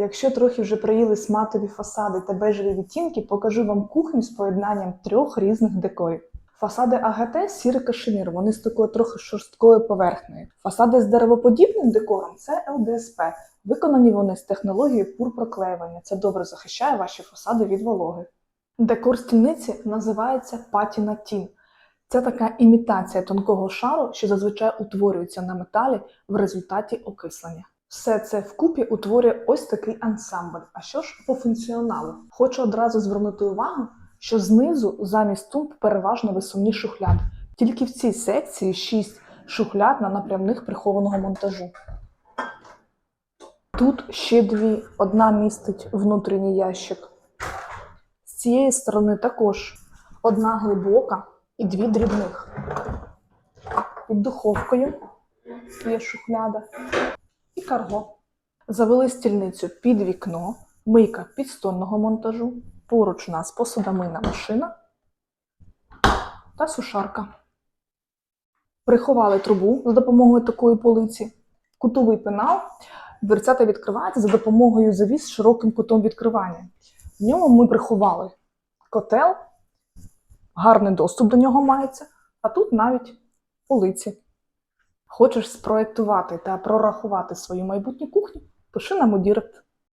Якщо трохи вже приїлись матові фасади та бежеві відтінки, покажу вам кухню з поєднанням трьох різних декорів. Фасади АГТ сірий кашемір, вони з такою трохи шорсткою поверхнею. Фасади з деревоподібним декором це ЛДСП. Виконані вони з технологією пурпроклеювання. Це добре захищає ваші фасади від вологи. Декор стільниці називається патіна тін. Це така імітація тонкого шару, що зазвичай утворюється на металі в результаті окислення. Все це вкупі утворює ось такий ансамбль. А що ж по функціоналу? Хочу одразу звернути увагу, що знизу замість тумб переважно висувні шухляди. Тільки в цій секції 6 шухляд на напрямних прихованого монтажу. Тут ще дві. Одна містить внутрішній ящик. З цієї сторони також одна глибока і дві дрібних. Під духовкою є шухляда карго. Завели стільницю під вікно, мийка підстонного монтажу, поруч у нас посудомийна машина та сушарка. Приховали трубу за допомогою такої полиці, кутовий пенал. Дверцята відкриваються за допомогою завіс з широким кутом відкривання. В ньому ми приховали котел, гарний доступ до нього мається, а тут навіть полиці. Хочеш спроектувати та прорахувати свою майбутню кухню? Пиши нам у Дірект.